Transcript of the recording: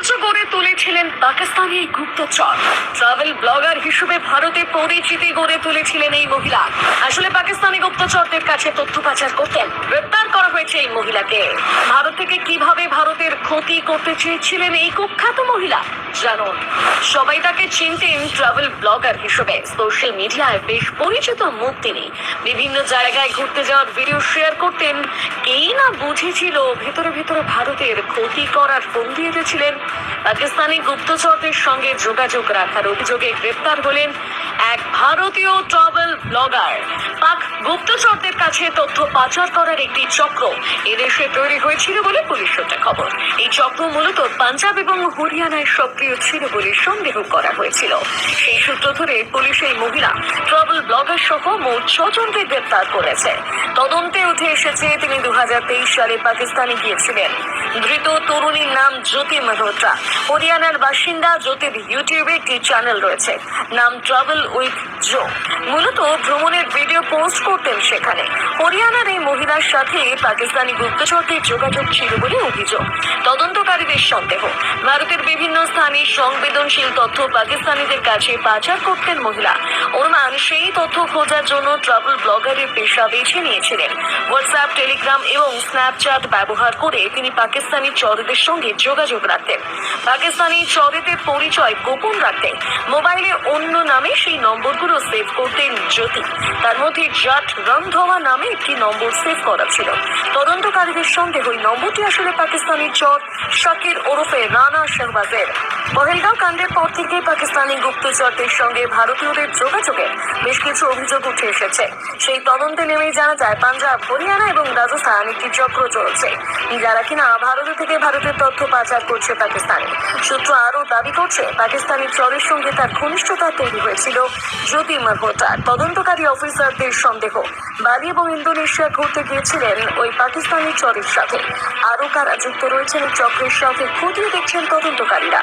সাম্রাজ্য গড়ে তুলেছিলেন পাকিস্তানি এই গুপ্তচর। ট্রাভেল ব্লগার হিসেবে ভারতে পরিচিতি গড়ে তুলেছিলেন এই মহিলা। আসলে পাকিস্তানি গুপ্তচরদের কাছে তথ্য পাচার করতেন। গ্রেপ্তার করা হয়েছে এই মহিলাকে। ভারত থেকে কীভাবে ভারতের ক্ষতি করতে চেয়েছিলেন এই কুখ্যাত মহিলা? জানুন। সবাই তাকে চিনতেন ট্রাভেল ব্লগার হিসেবে। সোশ্যাল মিডিয়ায় বেশ পরিচিত মুখ তিনি। বিভিন্ন জায়গায় ঘুরতে যাওয়ার ভিডিও শেয়ার করতেন। কেই না বুঝেছিল? ভেতরে ভেতরে ভারতের ক্ষতি করার ফোন দিয়ে দিয়েছিলেন পাকিস্তানি গুপ্তচরদের সঙ্গে যোগাযোগ রাখার অভিযোগে গ্রেপ্তার হলেন এক ভারতীয় ট্রাভেল ব্লগার পাক গুপ্তচরদের কাছে তথ্য পাচার করার একটি চক্র এদেশে তৈরি হয়েছিল বলে পুলিশ সূত্রে খবর। এই চক্র মূলত পাঞ্জাব এবং হরিয়ানায় সক্রিয় ছিল বলে সন্দেহ করা হয়েছিল। সেই সূত্র ধরে পুলিশ এই মহিলা ব্লগার সহ মোট ছজনকে গ্রেপ্তার করেছে। তদন্তে উঠে এসেছে, তিনি দু সালে পাকিস্তানে গিয়েছিলেন। ধৃত তরুণীর নাম জ্যোতি মালহোত্রা। হরিয়ানার বাসিন্দা জ্যোতির ইউটিউবে একটি চ্যানেল রয়েছে, নাম ট্রাভেল উইথ জো। মূলত ভ্রমণের ভিডিও পোস্ট করতেন সেখানে। হরিয়ানার এই মহিলার সাথে পাকিস্তানি গুপ্তচরদের যোগাযোগ ছিল বলে অভিযোগ। তদন্তকারীদের সন্দেহ। ভারতের বিভিন্ন স্থানে সংবেদনশীল তথ্য পাকিস্তানিদের কাছে পাচার করতেন মহিলা। অনুমান, সেই তথ্য খোঁজার জন্য ট্রাভেল ব্লগারের পেশা বেছে নিয়েছিলেন। হোয়াটসঅ্যাপ টেলিগ্রাম এবং স্ন্যাপচ্যাট ব্যবহার করে তিনি পাকিস্তানি চরেদের সঙ্গে যোগাযোগ রাখতেন। পাকিস্তানি চরেদের পরিচয় গোপন রাখতেন। মোবাইলে অন্য নামে সেই নম্বরগুলো সেভ করতেন জ্যোতি। তার মধ্যে জাট রংধওয়া নামে একটি নম্বর সেভ করা ছিল। তদন্তকারীদের সঙ্গে ওই নম্বরটি আসলে পাকিস্তানি চর শাকির ওরফে রানা শাহবাজের। পহেলগাঁও কাণ্ডের পর থেকে পাকিস্তানি গুপ্তচরদের সঙ্গে ভারতীয়দের যোগাযোগে বেশ কিছু অভিযোগ উঠে এসেছে। সেই তদন্তে নেমেই জানা যায়, পাঞ্জাব, হরিয়ানা এবং রাজস্থান একটি চক্র চলছে। যারা কিনা ভারত থেকে ভারতের তথ্য পাচার করছে পাকিস্তানে। সূত্র আরও দাবি করছে, পাকিস্তানি চরের সঙ্গে তার ঘনিষ্ঠতা তৈরি হয়েছিল জ্যোতি মালহোত্রার তদন্তকারী অফিসারদের সন্দেহ, বালি এবং ইন্দোনেশিয়া ঘুরতে গিয়েছিলেন ওই পাকিস্তানি চরের সাথে। আরও কারা যুক্ত রয়েছেন চক্রের সাথে খতিয়ে দেখছেন তদন্তকারীরা